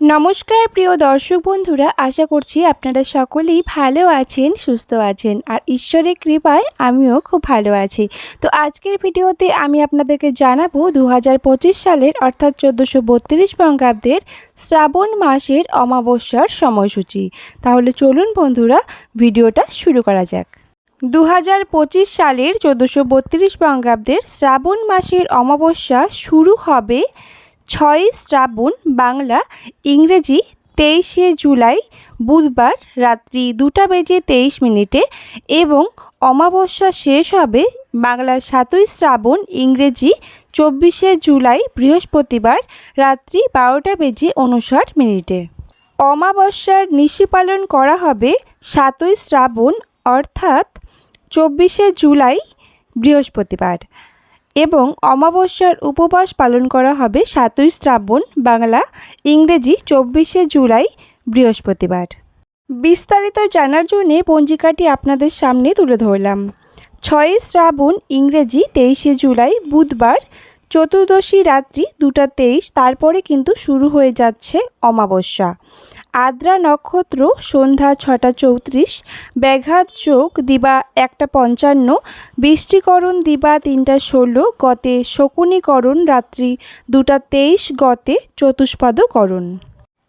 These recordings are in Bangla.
নমস্কার, প্রিয় দর্শক বন্ধুরা, আশা করছি আপনারা সকলেই ভালো আছেন, সুস্থ আছেন। আর ঈশ্বরের কৃপায় আমিও খুব ভালো আছি। তো আজকের ভিডিওতে আমি আপনাদেরকে জানাব দু হাজার পঁচিশ সালের অর্থাৎ চোদ্দোশো বত্রিশ বঙ্গাব্দের শ্রাবণ মাসের অমাবস্যার সময়সূচি। তাহলে চলুন বন্ধুরা, ভিডিওটা শুরু করা যাক। দু হাজার পঁচিশ সালের চোদ্দোশো বত্রিশ বঙ্গাব্দের শ্রাবণ মাসের অমাবস্যা শুরু হবে ছয়ই শ্রাবণ বাংলা, ইংরেজি তেইশে জুলাই বুধবার রাত্রি দুটা বেজে তেইশ মিনিটে এবং অমাবস্যা শেষ হবে বাংলা সাতই শ্রাবণ, ইংরেজি চব্বিশে জুলাই বৃহস্পতিবার রাত্রি বারোটা বেজে উনষাট মিনিটে। অমাবস্যার নিশি পালন করা হবে সাতই শ্রাবণ, অর্থাৎ চব্বিশে জুলাই বৃহস্পতিবার। এবং অমাবস্যার উপবাস পালন করা হবে সাতই শ্রাবণ, বাংলা, ইংরেজি, চব্বিশে জুলাই, বৃহস্পতিবার। বিস্তারিত জানার জন্যে পঞ্জিকাটি আপনাদের সামনে তুলে ধরলাম। ছয়ই শ্রাবণ, ইংরেজি, তেইশে জুলাই, বুধবার, চতুর্দশী রাত্রি দুটা তেইশ, তারপরে কিন্তু শুরু হয়ে যাচ্ছে অমাবস্যা। আদ্রা নক্ষত্র, সন্ধ্যা ছটা চৌত্রিশ, ব্যাঘাত যোগ দিবা একটা পঞ্চান্ন, বৃষ্টিকরণ দিবা তিনটা ষোলো, গতে শকুনিকরণ রাত্রি দুটা তেইশ, গতে চতুষ্পাদকরণ।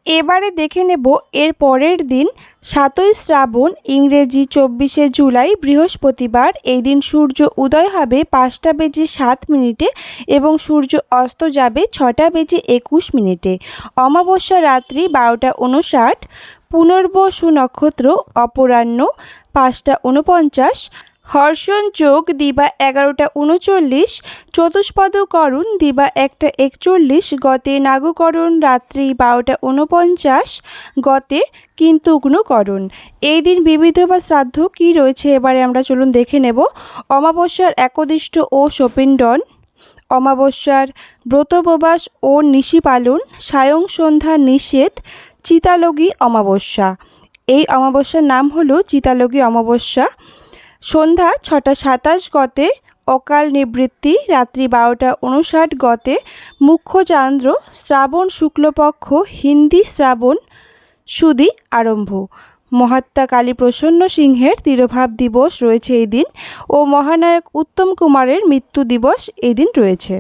এবারে দেখে নেব এর পরের দিন সাতই শ্রাবণ, ইংরেজি চব্বিশে জুলাই, বৃহস্পতিবার। এই দিন সূর্য উদয় হবে পাঁচটা বেজে সাত মিনিটে এবং সূর্য অস্ত যাবে ছটা বেজে একুশ মিনিটে। অমাবস্যা রাত্রি বারোটা উনষাট পুনর্বসু নক্ষত্র অপরাহ্ন পাঁচটা উনপঞ্চাশ হর্ষণ যোগ দিবা এগারোটা উনচল্লিশ, চতুষ্পদ চতুষ্পদকরণ দিবা একটা একচল্লিশ, গতে নাগকরণ রাত্রি বারোটা উনপঞ্চাশ, গতে কিন্তু উগ্নকরণ এই দিন বিবিধ বা শ্রাদ্ধ কী রয়েছে? এবারে আমরা চলুন দেখে নেব। অমাবস্যার একদিষ্ট ও সোপিণ্ডন অমাবস্যার ব্রতোপবাস ও নিশি পালন, সায়ং সন্ধ্যা নিষেধ, চিতালগী অমাবস্যা। এই অমাবস্যার নাম হলো চিতালগী অমাবস্যা। সন্ধ্যা ছটা সাতাশ গতে, অকাল নিবৃত্তি রাত্রি বারোটা উনষাট গতে, মুখ্যচান্দ্র শ্রাবণ শুক্লপক্ষ হিন্দি শ্রাবণ সুদি আরম্ভ। মহাত্মা কালী প্রসন্ন সিংহের তিরোভাব দিবস রয়েছে এই দিন ও মহানায়ক উত্তম কুমারের মৃত্যু দিবস এই দিন রয়েছে।